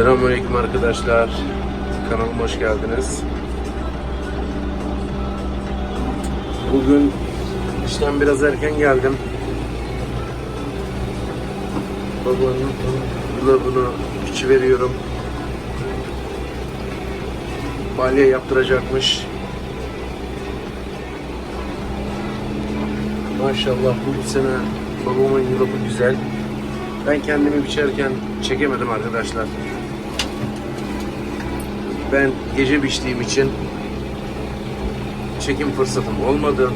Selamünaleyküm arkadaşlar. Kanalıma hoş geldiniz. Bugün işten biraz erken geldim. Babanın bulavını içi veriyorum. Balya yaptıracakmış. Maşallah bu sene babamın yılıbı güzel. Ben kendimi biçerken çekemedim arkadaşlar. Ben gece biçtiğim için çekim fırsatım olmadı.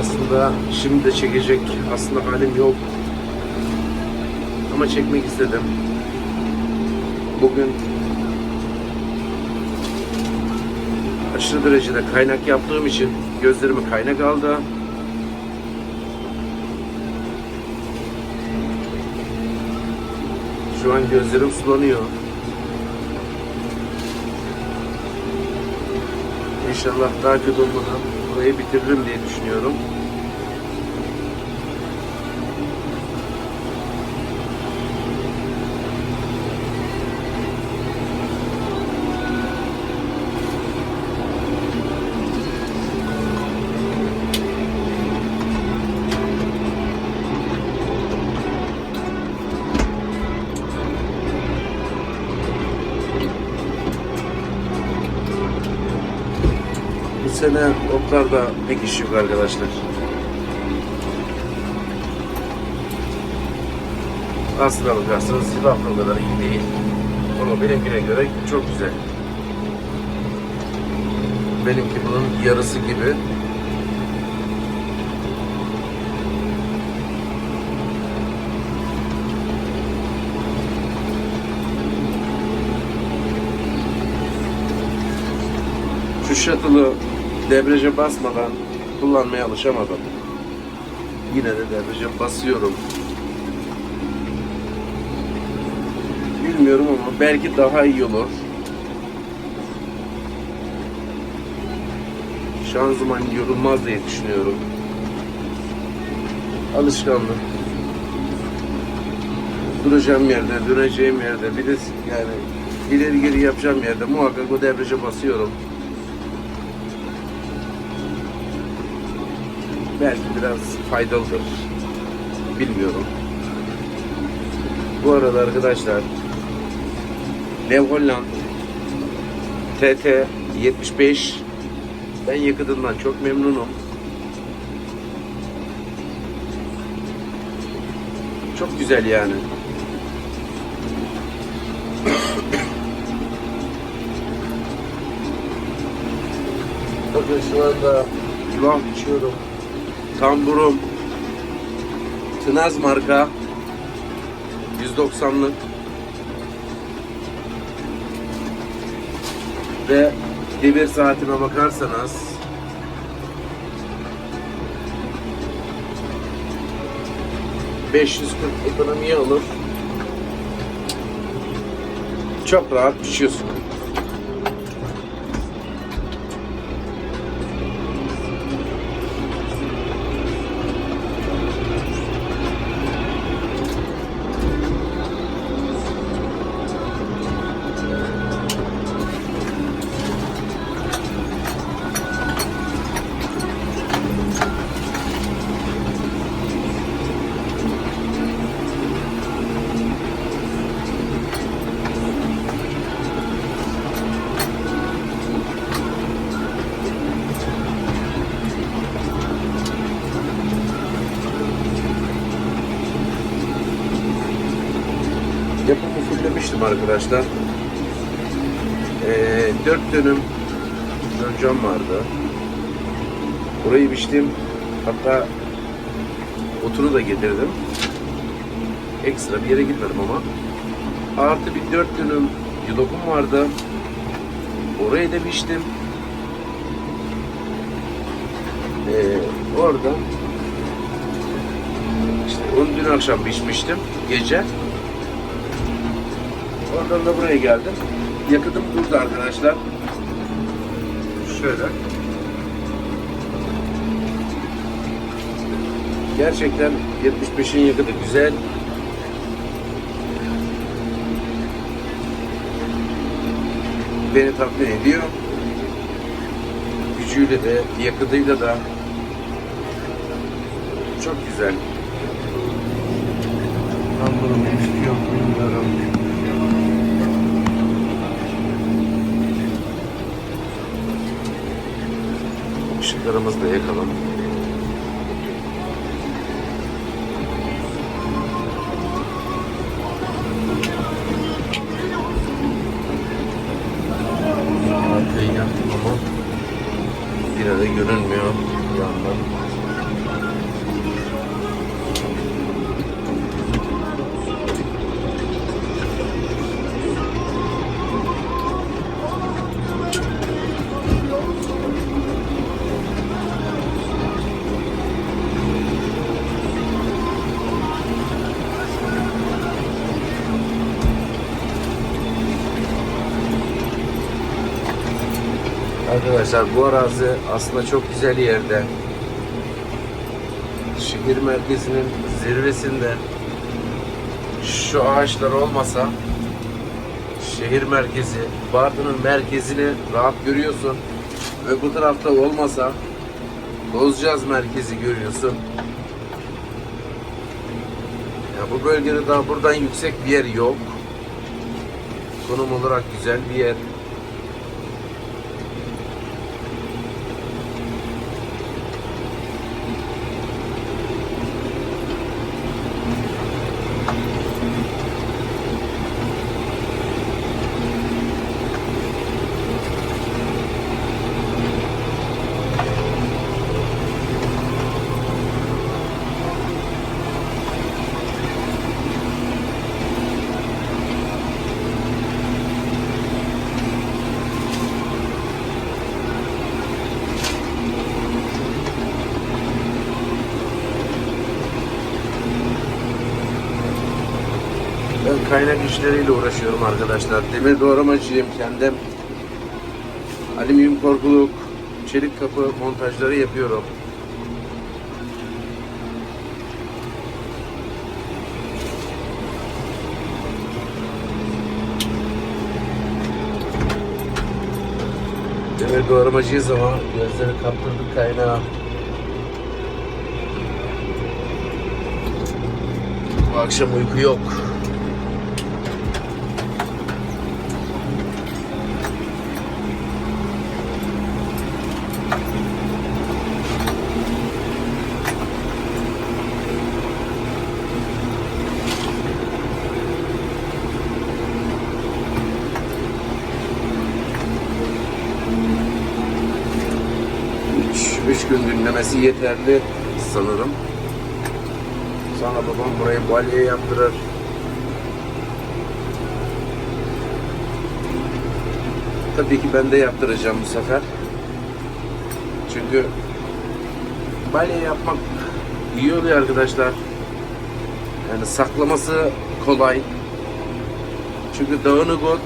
Aslında şimdi de çekecek aslında halim yok. Ama çekmek istedim. Bugün aşırı derecede kaynak yaptığım için gözlerime kaynak aldı. Şu an gözlerim sulanıyor. İnşallah daha kötü olmadan burayı bitiririm diye düşünüyorum. Sene otlarda pek iş yok arkadaşlar. Aslına bakarsanız silahlı o kadar iyi değil. Ama benimkine göre çok güzel. Benimki bunun yarısı gibi. Şu shuttle'ı debriyaja basmadan kullanmaya alışamadım. Yine de debriyaja basıyorum. Bilmiyorum ama belki daha iyi olur. Şanzıman yorulmaz diye düşünüyorum. Alışkanlık. Duracağım yerde, döneceğim yerde, bir de yani ileri geri yapacağım yerde muhakkak o debriyaja basıyorum. Belki biraz faydalıdır. Bilmiyorum. Bu arada arkadaşlar Lev Holland TT 75 ben yakıtından çok memnunum. Çok güzel yani. Bakın şu anda yulaf içiyorum. Tamburum Tınaz marka 190'lık ve devir saatime bakarsanız ...540 ekonomiye olur. Çok rahat pişiyorsun. Fulllemiştim arkadaşlar. Ee, 4 dönüm öncem vardı. Burayı biçtim. Hatta otunu da getirdim. Ekstra bir yere gitmedim ama. Artı bir 4 dönüm yulafım vardı. Orayı da biçtim. Ee, orada işte onu dün akşam biçmiştim. Gece. Oradan da buraya geldim. Yakıtım durdu arkadaşlar. Şöyle. Gerçekten 75'in yakıtı güzel. Beni tatmin ediyor. Gücüyle de, yakıtıyla da çok güzel. Ben bunu ne istiyorum bilmiyorum. Işıklarımızı da yakalım. Arkadaşlar bu arazi aslında çok güzel yerde. Şehir merkezinin zirvesinde şu ağaçlar olmasa şehir merkezi, Bartın'ın merkezini rahat görüyorsun. Ve bu tarafta olmasa Bozcaz merkezi görüyorsun. Ya bu bölgede daha buradan yüksek bir yer yok. Konum olarak güzel bir yer. Ben kaynak işleriyle uğraşıyorum arkadaşlar. Demir doğramacıyım kendim. Alüminyum korkuluk, çelik kapı montajları yapıyorum. Demir doğramacıyız ama gözleri kaptırdık kaynağa. Bu akşam uyku yok. Üç, üç gün dinlemesi yeterli sanırım. Sonra babam burayı balye yaptırır. Tabii ki ben de yaptıracağım bu sefer. Çünkü balye yapmak iyi oluyor arkadaşlar. Yani saklaması kolay. Çünkü dağınık ot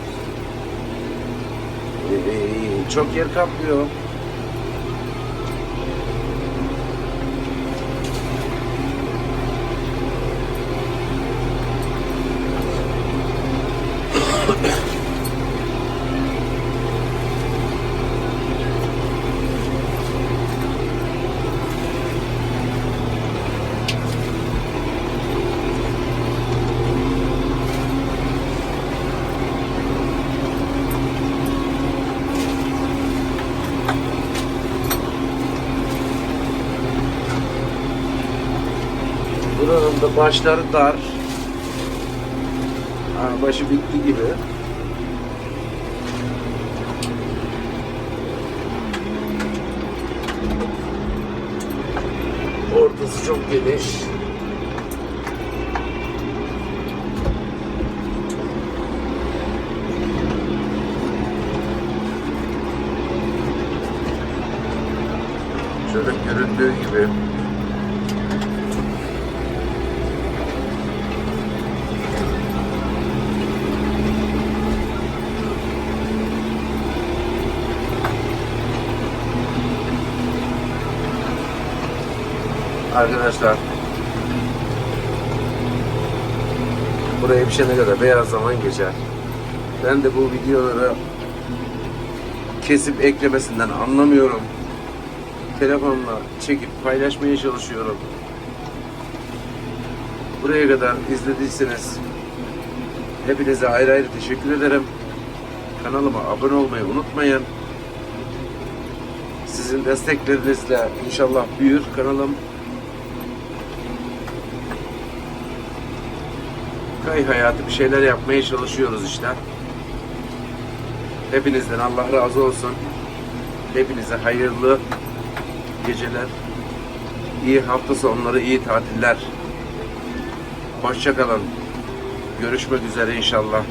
ee, çok yer kaplıyor. Buranın da başları dar. Ha, başı bitti gibi. Ortası çok geniş. Şöyle göründüğü gibi arkadaşlar buraya pişene kadar beyaz zaman geçer. Ben de bu videoları kesip eklemesinden anlamıyorum. Telefonla çekip paylaşmaya çalışıyorum. Buraya kadar izlediyseniz hepinize ayrı ayrı teşekkür ederim. Kanalıma abone olmayı unutmayın. Sizin desteklerinizle inşallah büyür kanalım. Kay hayatı bir şeyler yapmaya çalışıyoruz işte. Hepinizden Allah razı olsun. Hepinize hayırlı geceler. iyi hafta sonları, iyi tatiller. Hoşçakalın. Görüşmek üzere inşallah.